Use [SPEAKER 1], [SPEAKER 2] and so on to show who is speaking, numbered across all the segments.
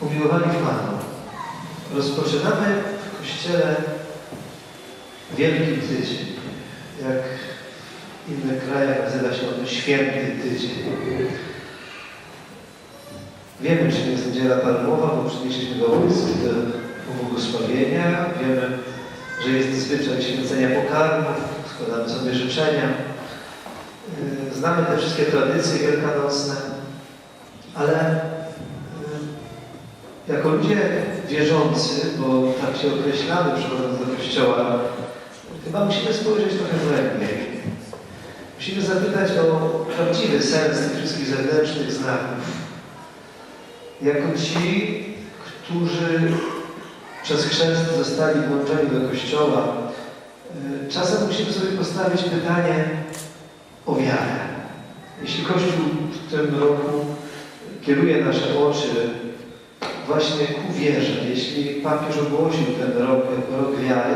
[SPEAKER 1] Umiłowani Panu, rozpoczynamy w Kościele Wielki Tydzień. Jak w innych krajach nazywa się on Święty Tydzień. Wiemy, czym jest Niedziela Palmowa, bo przynieśliśmy ojca do błogosławienia. Wiemy, że jest zwyczaj święcenia pokarmów, składamy sobie życzenia. Yy, Znamy te wszystkie tradycje wielkanocne, ale jako ludzie wierzący, bo tak się określamy przychodząc do Kościoła, chyba musimy spojrzeć trochę głębiej. Musimy zapytać o prawdziwy sens tych wszystkich zewnętrznych znaków. Jako ci, którzy przez chrzest zostali włączeni do Kościoła, yy, czasem musimy sobie postawić pytanie o wiarę. Jeśli Kościół w tym roku kieruje nasze oczy właśnie ku wierze, jeśli papież ogłosił ten rok rok wiary,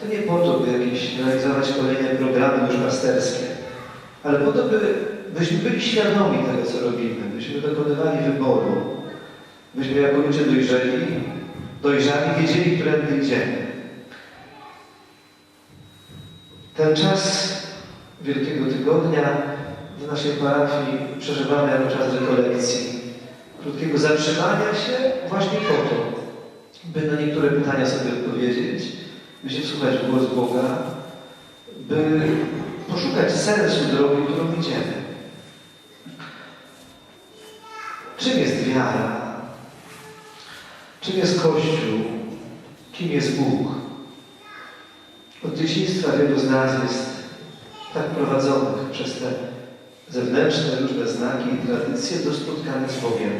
[SPEAKER 1] to nie po to, by jakieś realizować kolejne programy duszpasterskie, ale po to, by, byśmy byli świadomi tego, co robimy, byśmy dokonywali wyboru, byśmy jako ludzie dojrzeli, dojrzali, wiedzieli, którędy idziemy. Ten czas Wielkiego Tygodnia w naszej parafii przeżywamy jako czas rekolekcji, krótkiego zatrzymania się właśnie po to, by na niektóre pytania sobie odpowiedzieć, by się wsłuchać w głos Boga, by poszukać sensu drogi, którą idziemy. Czym jest wiara? Czym jest Kościół? Kim jest Bóg? Od dzieciństwa wielu z nas jest tak prowadzonych przez te zewnętrzne różne znaki i tradycje do spotkania z Bogiem.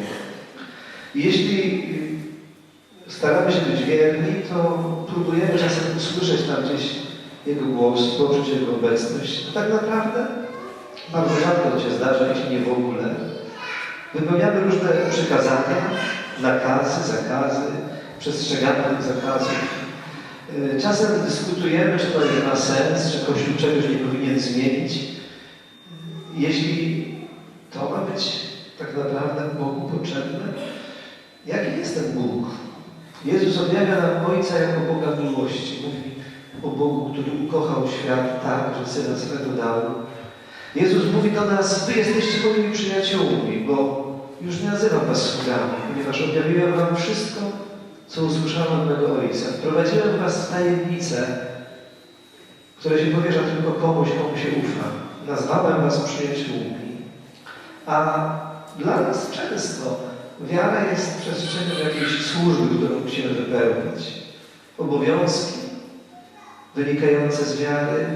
[SPEAKER 1] Jeśli staramy się być wierni, to próbujemy czasem usłyszeć tam gdzieś Jego głos, poczuć Jego obecność. A tak naprawdę bardzo rzadko się zdarza, jeśli nie w ogóle. Wypełniamy różne przykazania, nakazy, zakazy, przestrzegamy tych zakazów. Yy, Czasem dyskutujemy, czy to ma sens, czy Kościół czegoś nie powinien zmienić. Jeśli to ma być tak naprawdę Bogu potrzebne, jaki jest ten Bóg? Jezus objawia nam Ojca jako Boga miłości. Mówi o Bogu, który ukochał świat tak, że Syna swego dał. Jezus mówi do nas, wy jesteście moimi przyjaciółmi, bo już nie nazywam was sługami, ponieważ objawiłem wam wszystko, co usłyszałem od mego Ojca. Wprowadziłem was w tajemnicę, które się powierza tylko komuś, komu się ufa. Nazwałem was przyjaciółmi. A dla nas często wiara jest przestrzenią jakiejś służby, którą musimy wypełnić. Obowiązki wynikające z wiary.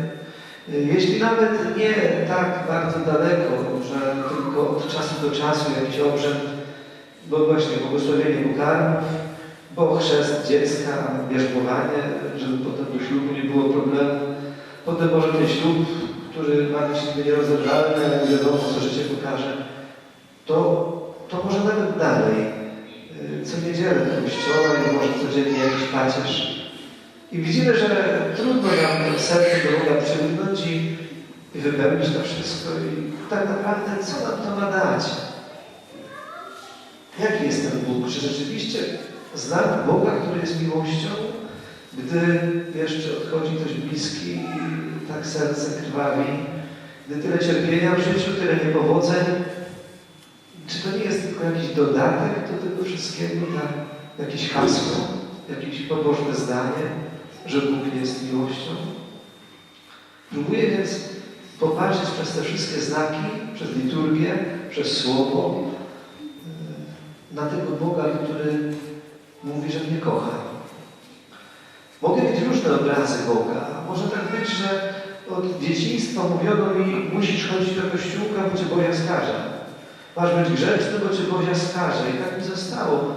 [SPEAKER 1] Jeśli nawet nie tak bardzo daleko, że tylko od czasu do czasu jakiś obrzęd, bo właśnie błogosławienie pokarmów, bo chrzest dziecka, bierzmowanie, żeby potem do ślubu nie było problemu. Potem może ten ślub, który ma być niby nierozerwalny, ale wiadomo, co życie pokaże. To, to może nawet dalej. Yy, Co niedzielę do kościoła i może codziennie jakiś pacierz. I widzimy, że trudno nam serce do Boga przylgnąć i, i wypełnić to wszystko. I tak naprawdę, co nam to ma dać? Jaki jest ten Bóg? Czy rzeczywiście znam Boga, który jest miłością? Gdy jeszcze odchodzi ktoś bliski i tak serce krwawi, gdy tyle cierpienia w życiu, tyle niepowodzeń, czy to nie jest tylko jakiś dodatek do tego wszystkiego, na jakieś hasło, jakieś pobożne zdanie, że Bóg jest miłością? Próbuję więc popatrzeć przez te wszystkie znaki, przez liturgię, przez Słowo, yy, na tego Boga, który mówi, że mnie kocha. Mogę mieć różne obrazy Boga. Może tak być, że od dzieciństwa mówiono mi, musisz chodzić do kościółka, bo cię Bozia skaże. Masz być grzeczny, bo cię Bozia skaże. I tak mi zostało,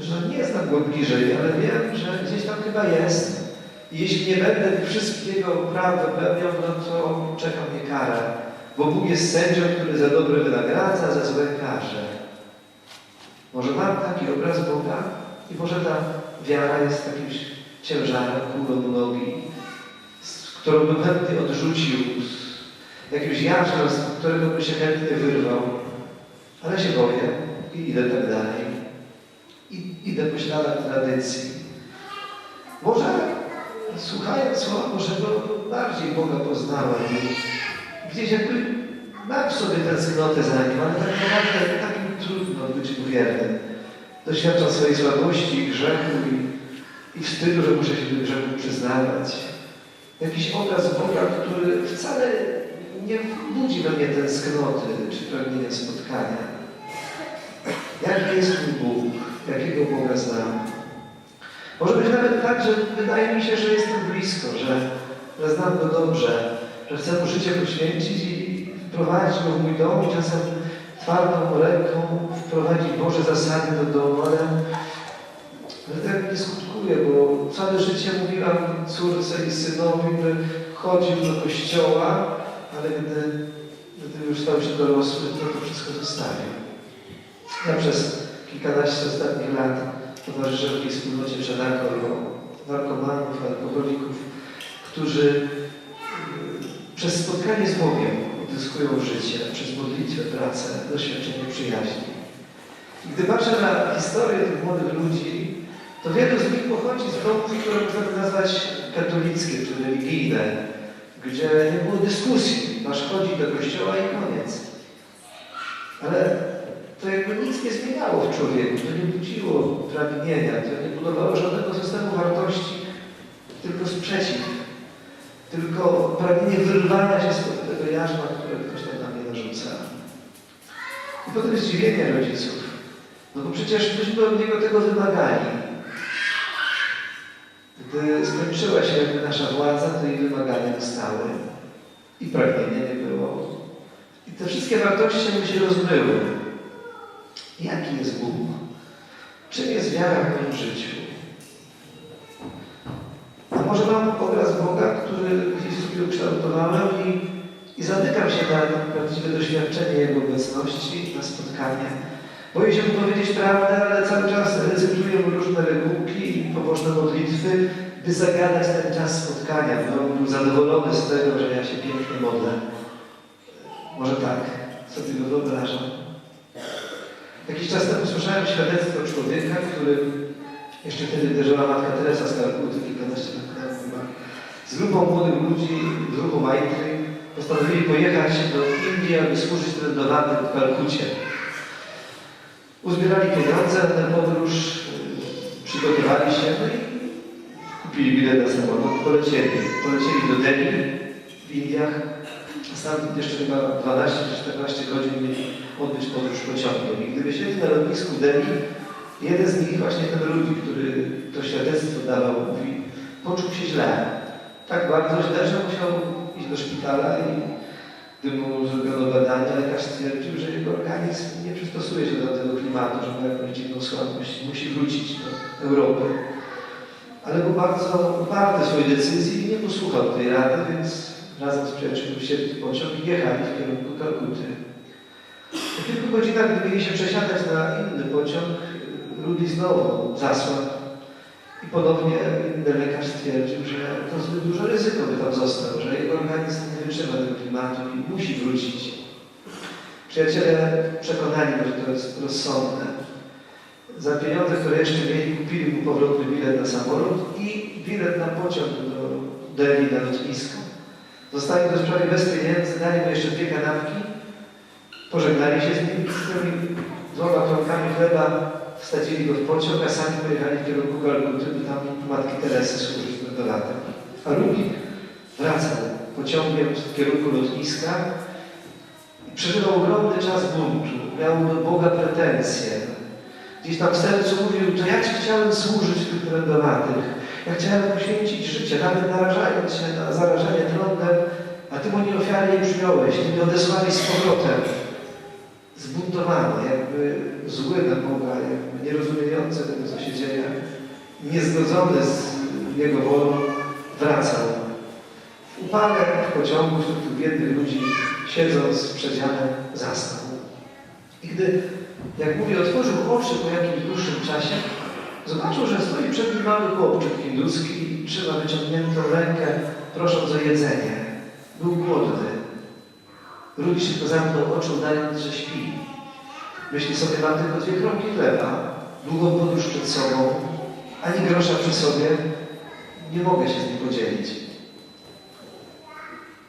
[SPEAKER 1] że nie znam go bliżej, ale wiem, że gdzieś tam chyba jest. I jeśli nie będę wszystkiego praw wypełniał, no to czeka mnie kara. Bo Bóg jest sędzią, który za dobre wynagradza, za złe karze. Może mam taki obraz Boga i może ta wiara jest jakimś ciężarem, kulą u nogi, którą bym chętnie odrzucił, jakimś jarzmem, z którego bym się chętnie wyrwał, ale się boję i idę tak dalej. I śladach tradycji. Może słuchając Słowa Bożego bardziej Boga poznałem gdzieś jakby mam w sobie tęsknotę za Nim, ale tak naprawdę tak mi trudno być mu wiernym. Doświadczam swojej słabości grzechu i, i wstydu, że muszę się do grzechu przyznawać. Jakiś obraz Boga, który wcale nie budzi we mnie tęsknoty czy pragnienia spotkania. Jaki jest mój Bóg? Jakiego Boga znam? Może być nawet tak, że wydaje mi się, że jestem blisko, że, że znam Go dobrze, że chcę Mu życie poświęcić i wprowadzić Go w mój dom czasem twardą ręką wprowadzić Boże zasady do domu, ale, ale tak nie skutkuje, bo całe życie mówiłam córce i synowi, by chodził do kościoła, ale gdy, gdy już stał się dorosły, to to wszystko zostawił. Ja przez kilkanaście ostatnich lat towarzyszę w tej wspólnocie przedalkohol, narkomanów, alkoholików, którzy y, przez spotkanie z Bogiem odyskują życie, przez modlitwę, pracę, doświadczenie przyjaźni. I gdy patrzę na historię tych młodych ludzi, to wielu z nich pochodzi z domów, które możemy nazwać katolickie czy religijne, gdzie nie było dyskusji, masz chodzić do kościoła i koniec. Ale to jakby nic nie zmieniało w człowieku, to nie budziło pragnienia, to nie budowało żadnego systemu wartości, tylko sprzeciw, tylko pragnienie wyrwania się spod tego jarzma, które ktoś tam na mnie narzuca. I potem zdziwienie rodziców, no bo przecież myśmy od niego tego wymagali. Gdy skończyła się jakby nasza władza, to i wymagania dostały. I pragnienia nie było. I te wszystkie wartości jakby się rozmyły. Jaki jest Bóg? Czym jest wiara w moim życiu? A może mam obraz Boga, który gdzieś sobie ukształtowałem i, i zamykam się na prawdziwe doświadczenie Jego obecności, na spotkanie. Boję się powiedzieć prawdę, ale cały czas recytuję różne regułki i pobożne modlitwy, by zagadać ten czas spotkania, by on był zadowolony z tego, że ja się pięknie modlę. Może tak, sobie go wyobrażam. Jakiś czas temu słyszałem świadectwo człowieka, który jeszcze wtedy uderzyła matka Teresa z Kalkuty, kilkanaście lat temu chyba, z grupą młodych ludzi w ruchu Maitry postanowili pojechać do Indii, aby służyć trędowanym w Kalkucie. Uzbierali pieniądze na tę podróż, przygotowali się, no i kupili bilet na samolot, polecieli. Polecieli do Delhi w Indiach, stamtąd jeszcze chyba 12 czy 14 godzin mieli odbyć podróż pociągiem. I gdyby siedli na lotnisku Delhi, jeden z nich, właśnie ten ludzi, który to świadectwo dawał, mówi, poczuł się źle. Tak bardzo źle, że musiał iść do szpitala i gdy mu zrobiono badania, lekarz stwierdził, że jego organizm nie przystosuje się do tego klimatu, że ma jakąś dziwną słabość, musi wrócić do Europy. Ale był bardzo uparty swojej decyzji i nie posłuchał tej rady, więc razem z przyjaciółmi wsiedli w pociąg i jechali w kierunku Kalkuty. Po kilku godzinach, gdy mieli się przesiadać na inny pociąg, Rudy znowu zasłał i ponownie inny lekarz stwierdził, że to zbyt duże ryzyko by tam został, że jego organizm nie wytrzyma tego klimatu i musi wrócić. Przyjaciele przekonani, że to jest rozsądne. Za pieniądze, które jeszcze mieli, kupili mu powrotny bilet na samolot i bilet na pociąg do Delhi na lotnisko. Zostali do sprawy bez pieniędzy, dali mu jeszcze dwie kanapki, pożegnali się z nim i z tymi dwoma kromkami chleba wsadzili go w pociąg, a sami pojechali w kierunku Kalkuty, by tam Matki Teresy służyć do latem. A Ludwik wracał pociągiem w kierunku lotniska i przeżywał ogromny czas buntu. Miał do Boga pretensje. Gdzieś tam w sercu mówił, to ja Ci chciałem służyć tych trędowatych. Ja chciałem poświęcić życie, nawet narażając się na zarażenie trądem, a Ty nie ofiary nie przyjąłeś, Ty mnie odesłali z powrotem. Zbuntowany, jakby zły na Boga, jakby nierozumiejący tego, co się dzieje, niezgodzony z Jego wolą, wracał. W upale w pociągu wśród tych biednych ludzi, siedząc w przedziale, zasnął. I gdy, jak mówię, otworzył oczy po jakimś dłuższym czasie, zobaczył, że stoi przed nim mały chłopczyk hinduski i trzyma wyciągniętą rękę, prosząc o jedzenie. Był głodny. Rudy szybko zamknął oczy, udając, że śpi. Myśli sobie, mam tylko dwie kromki chleba, długą podróż przed sobą, ani grosza przy sobie, nie mogę się z nim podzielić.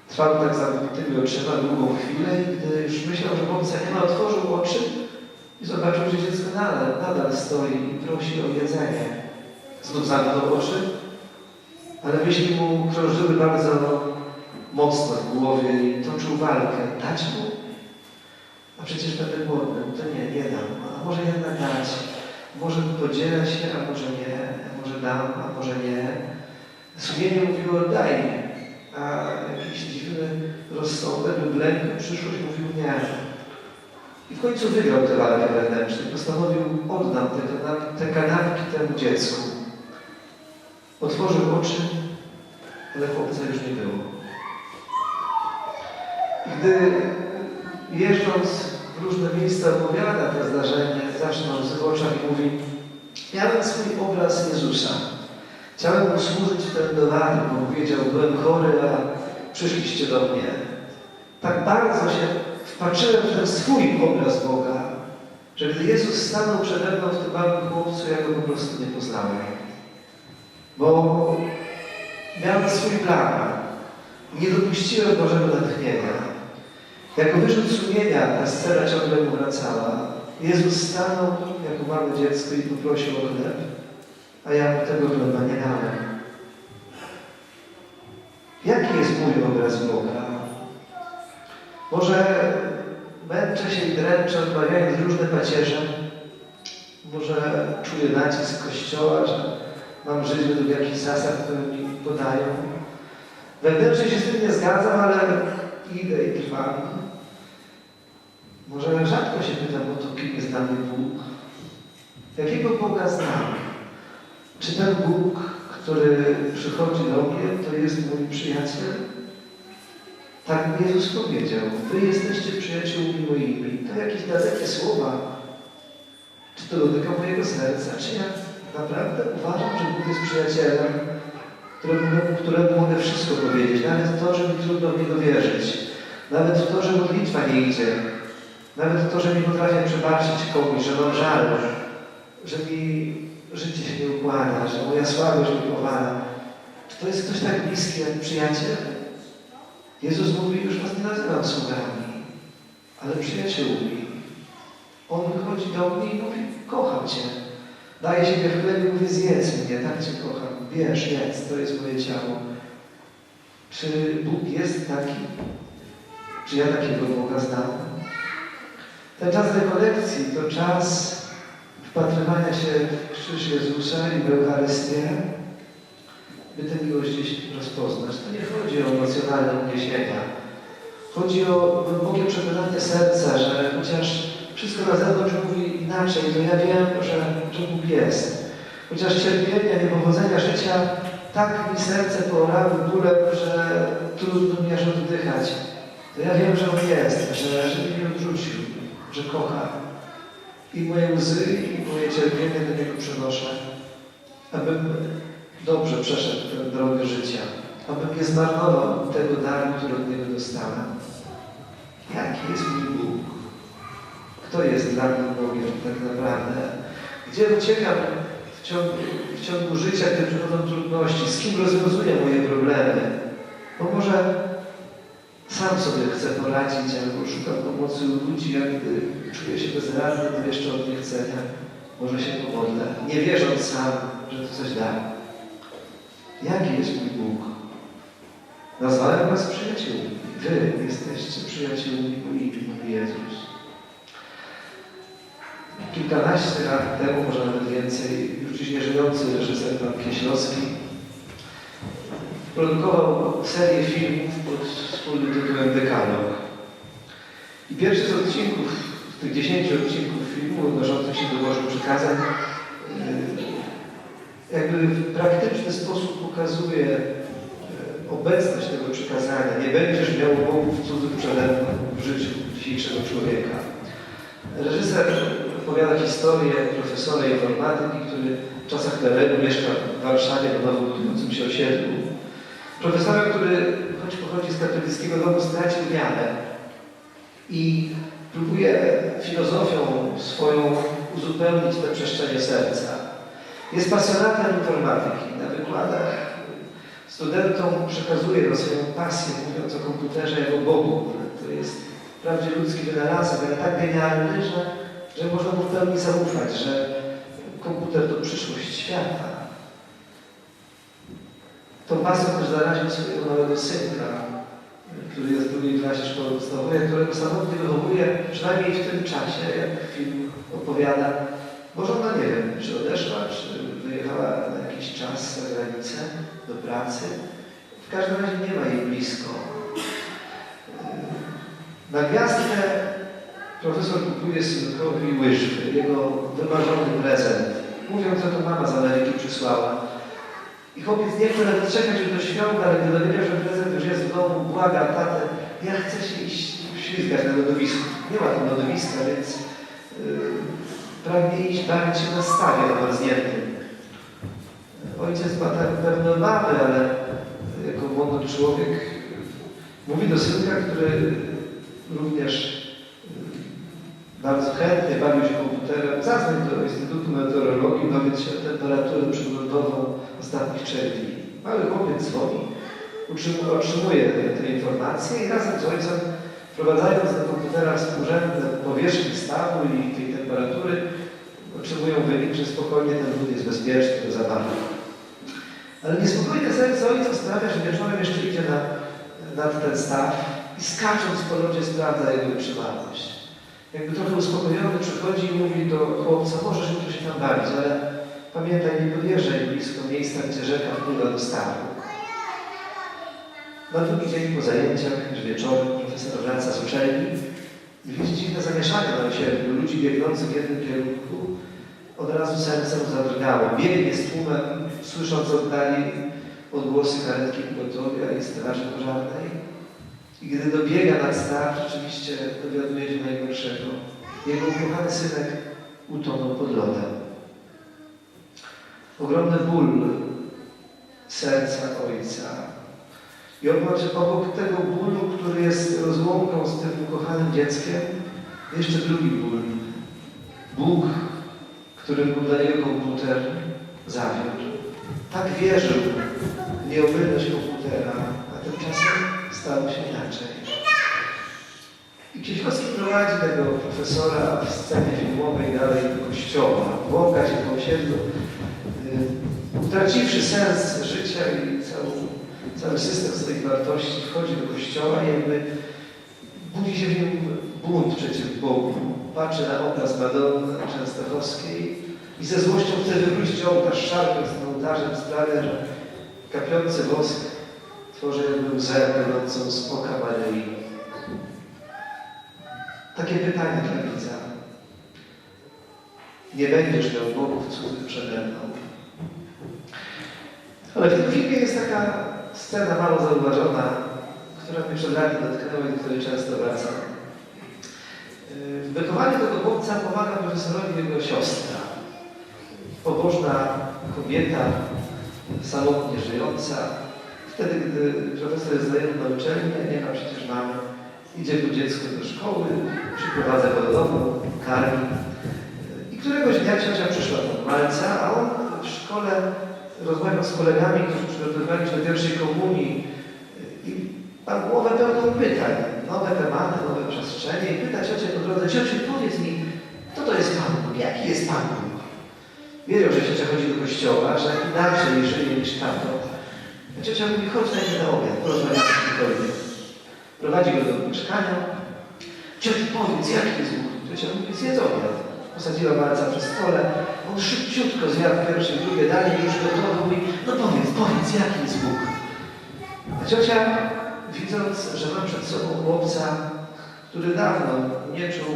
[SPEAKER 1] Trwał tak zamkniętymi oczyma długą chwilę i gdy już myślał, że chłopca nie ma, otworzył oczy i zobaczył, że dziecko nadal, nadal stoi i prosi o jedzenie. Znów zamknął oczy, ale myśli mu krążyły bardzo mocno w głowie i toczył walkę. Dać mu? A przecież będę głodny. To nie, nie dam. A może jednak dać? Może podzielę się, a może nie. A może dam, a może nie. Sumienie mówiło daj mi. A jakiś dziwny rozsądek lub lęk, przyszłość mówił nie. I w końcu wygrał tę walkę wewnętrzną. Postanowił oddam te, kana- te kanapki temu dziecku. Otworzył oczy, ale chłopca już nie było. Gdy jeżdżąc w różne miejsca opowiada to zdarzenie, zacznie w tych oczach i mówi Miałem swój obraz Jezusa. Chciałem mu służyć w ten dowary, bo powiedział, byłem chory, a przyszliście do mnie. Tak bardzo się wpatrzyłem w ten swój obraz Boga, że gdy Jezus stanął przede mną w tym małym chłopcu, ja go po prostu nie poznałem. Bo miałem swój plan. Nie dopuściłem Bożego natchnienia. Jako wyrzut sumienia ta scena ciągle mu wracała. Jezus stanął jako małe dziecko i poprosił o chleb, a ja mu tego chleba nie dałem. Jaki jest mój obraz Boga? Może męczę się i dręczę, odmawiając różne pacierze. Może czuję nacisk Kościoła, że mam żyć według jakichś zasad, które mi podają. Wewnętrznie się z tym nie zgadzam, ale idę i trwam. Może rzadko się pytam o to, kim jest mnie Bóg. Jakiego Boga znam? Czy ten Bóg, który przychodzi do mnie, to jest mój przyjaciel? Tak Jezus powiedział. Wy jesteście przyjaciółmi moimi. To jakieś dalekie słowa. Czy to dotyka mojego serca? Czy ja naprawdę uważam, że Bóg jest przyjacielem, któremu, któremu mogę wszystko powiedzieć? Nawet to, że mi trudno w Niego wierzyć. Nawet to, że modlitwa nie idzie. Nawet to, że nie potrafię przebaczyć komuś, że mam żal, że mi życie się nie układa, że moja słabość mi powala. Czy to jest ktoś tak bliski jak przyjaciel? Jezus mówi, już was nie nazywam sługami, ale przyjaciółmi. On wychodzi do mnie i mówi, kocham Cię. Daje siebie w chleb i mówi, zjedz mnie, tak Cię kocham. Bierz, jedz, to jest moje ciało. Czy Bóg jest taki? Czy ja takiego Boga znam? Ten czas rekolekcji to czas wpatrywania się w krzyż Jezusa i w Eucharystię, by tę miłość gdzieś rozpoznać. To nie chodzi o emocjonalne uniesienia. Chodzi o głębokie przekonanie serca, że chociaż wszystko na zewnątrz mówi inaczej, to ja wiem, że, że Bóg jest. Chociaż cierpienia, niepowodzenia życia tak mi serce porały bólem, że trudno mi aż oddychać. To ja wiem, że On jest, że, że mnie nie odrzucił, że kocha. I moje łzy, i moje cierpienie do Niego przenoszę, abym dobrze przeszedł tę drogę życia, abym nie zmarnował tego daru, który od Niego dostałem. Jaki jest mój Bóg? Kto jest dla mnie Bogiem tak naprawdę? Gdzie uciekam w ciągu, w ciągu życia, gdy przychodzą trudności? Z kim rozwiązuję moje problemy? Bo może sam sobie chcę poradzić, albo szukam pomocy u ludzi, a gdy czuję się bezradny, to jeszcze od. Może się pomodlę, nie wierząc sam, że to coś da. Jaki jest mój Bóg? Nazwałem was przyjaciółmi. Wy jesteście przyjaciółmi moimi, mówi Jezus. Kilkanaście lat temu, może nawet więcej, już dziś nieżyjący reżyser pan Kieślowski produkował serię filmów pod wspólnym tytułem Dekalog. I pierwszy z odcinków, z tych dziesięciu odcinków filmu odnoszących się do Bożych przykazań, yy, jakby w praktyczny sposób pokazuje yy, obecność tego przykazania. Nie będziesz miał bogów cudzych przelewów w życiu dzisiejszego człowieka. Reżyser opowiada historię profesora informatyki, który w czasach terenu mieszka w Warszawie na nowo budującym się osiedlu. Profesora, który choć pochodzi z katolickiego domu, stracił wiarę i próbuje filozofią swoją uzupełnić te przestrzenie serca. Jest pasjonatem informatyki. Na wykładach studentom przekazuje swoją pasję, mówiąc o komputerze jako Bogu. To jest wprawdzie ludzki wynalazek, ale tak genialny, że, że można mu w pełni zaufać, że komputer to przyszłość świata. Tą pasją też zaraził swojego małego synka, który jest w drugiej klasie szkoły podstawowej, którego samotnie wychowuje, przynajmniej w tym czasie, jak film opowiada, bo żona nie wiem, czy odeszła, czy wyjechała na jakiś czas za granicę, do pracy. W każdym razie nie ma jej blisko. Na gwiazdkę profesor kupuje synkowi łyżwy, jego wymarzony prezent. Mówiąc, że to mama z Ameryki przysłała. I chłopiec nie chce nawet czekać już do świąt, ale gdy dowiedział, że prezent już jest w domu, błaga tatę, ja chcę się iść ślizgać na lodowisku. Nie ma tam lodowiska, więc yy, pragnie iść bawić się na stawie namarzniętym. Ojciec ma tak pewne obawy, ale jako młody człowiek mówi do synka, który również bardzo chętnie bawił się komputerem, zadzwoń do Instytutu Meteorologii, dowiedz się temperaturę przygodową ostatnich trzech dni. Mały chłopiec dzwoni, otrzymuje te, te informacje i razem z ojcem, wprowadzając do komputera współrzędne powierzchni stawu i tej temperatury, otrzymują wynik, że spokojnie ten wód jest bezpieczny do zabawy. Ale niespokojne serce ojca sprawia, że wieczorem jeszcze idzie na, nad ten staw i skacząc po lodzie sprawdza jego wytrzymałość. Jakby trochę uspokojony przychodzi i mówi do chłopca, możesz jutro się tam bawić, ale pamiętaj, nie podjeżdżaj blisko miejsca, gdzie rzeka wpływa do stawu. Na drugi dzień po zajęciach, już wieczorem, profesor wraca z uczelni i widzi dziwne zamieszanie na osiedlu, ludzi biegnących w jednym kierunku. Od razu serce mu zadrgało. Biegnie z tłumem, słysząc oddali odgłosy karetki pogotowia i straży pożarnej. I gdy dobiega nad staw, rzeczywiście dowiaduje się najgorszego. Jego ukochany synek utonął pod lodem. Ogromny ból serca ojca. I obok tego bólu, który jest rozłąką z tym ukochanym dzieckiem, jeszcze drugi ból. Bóg, który był dla niego komputer, zawiódł. Tak wierzył w nieomylność komputera, a tymczasem stało się inaczej. I Kieślowski prowadzi tego profesora w scenie filmowej dalej do kościoła. Błąka się po osiedlu, yy, utraciwszy sens życia i cały, cały system swoich wartości, wchodzi do kościoła i jakby budzi się w nim bunt przeciw Bogu. Patrzy na obraz Madonny Częstochowskiej i ze złością chce wywrócić ołtarz, szarpiąc na ołtarzem sprawia, że kapiący wosk tworzy jakby łzę płynącą z oka Maryi. Takie pytanie dla widza. Nie będziesz miał bogów cudzych przede mną. Ale w tym filmie jest taka scena mało zauważona, która mnie przed laty dotknęła i do której często wracam. W wychowaniu tego chłopca pomaga profesorowi jego siostra. Pobożna kobieta, samotnie żyjąca. Wtedy, gdy profesor jest zajęty na uczelni, nie ma przecież mamy, idzie po dziecku do szkoły, przyprowadza go do domu, karmi. I któregoś dnia ciocia przyszła do Malca, a on w szkole rozmawiał z kolegami, którzy przygotowywali się do pierwszej komunii i ma głowę pełną pytań, nowe tematy, nowe przestrzenie i pyta ciocię po drodze, ciociu powiedz mi, kto to jest Pan Bóg, jaki jest Pan Bóg? Wiedział, że ciocia chodzi do kościoła, że inaczej żyje niż tato. Ciocia mówi, chodź na na obiad, porozmawiamy spokojnie. Prowadzi go do mieszkania. Ciociu, powiedz, jaki jest Bóg? Ciocia mówi, zjedz obiad. Posadziła malca przy stole. On szybciutko zjadł pierwsze drugie danie, już gotowy. Mówi, no powiedz, powiedz, jaki jest Bóg? A ciocia, widząc, że ma przed sobą chłopca, który dawno nie czuł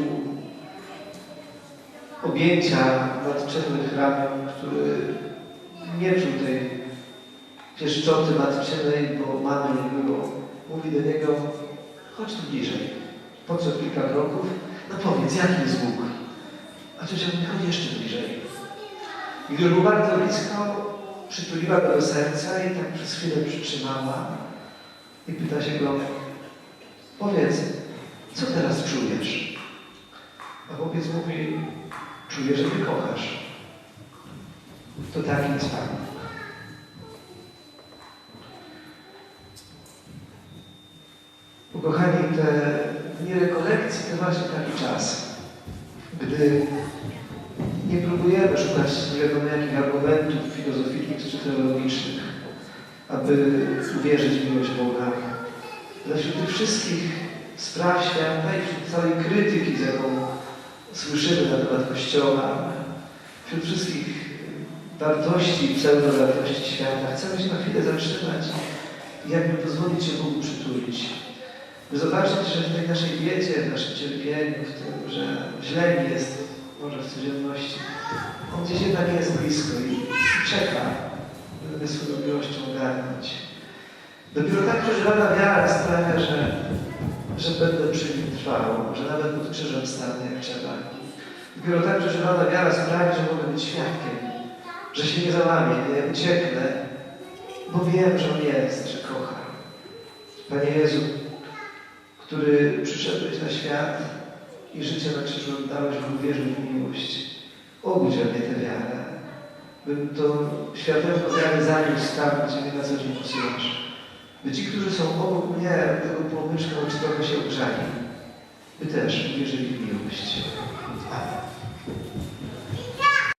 [SPEAKER 1] objęcia matczynych ramion, który nie czuł tej pieszczoty matczynej, bo mamy nie było. Mówi do niego, chodź tu bliżej. Podszedł kilka kroków, no powiedz, jaki jest Bóg? A ciocia mówi, chodź jeszcze bliżej. I gdy był bardzo blisko, przytuliła go do serca i tak przez chwilę przytrzymała i pyta się go, powiedz, co teraz czujesz? A chłopiec mówi, czuję, że mnie kochasz. to taki jest Bóg. Ukochani, te dni rekolekcji to właśnie taki czas, gdy nie próbujemy szukać nie wiadomo jakich argumentów filozoficznych czy teologicznych, aby uwierzyć w miłość Boga. Ale wśród tych wszystkich spraw świata i wśród całej krytyki, z jaką słyszymy na temat Kościoła, wśród wszystkich wartości i pseudowartości świata, chcemy się na chwilę zatrzymać i jakby pozwolić się Bogu przytulić. Zobaczyć, że w tej naszej wiedzie, w naszym cierpieniu, w tym, że źle jest, może w codzienności, On gdzieś jednak jest blisko i czeka, by swoją miłością ogarnąć. Dopiero tak przeżywana wiara sprawia, że, że będę przy nim trwał, że nawet pod krzyżem stanę jak trzeba. Dopiero tak przeżywana wiara sprawi, że mogę być świadkiem, że się nie załamię, nie ucieknę, bo wiem, że On jest, że kocha. Panie Jezu, który przyszedłeś na świat i życie na krzyżu oddałeś, bym wierzył w miłość. Obudź we mnie tę wiarę, bym to światełko wiary zaniósł tam, gdzie mnie na co dzień posyłasz. By ci, którzy są obok mnie, tego płomyczka trochę się ogrzali, by też uwierzyli w miłość. Amen.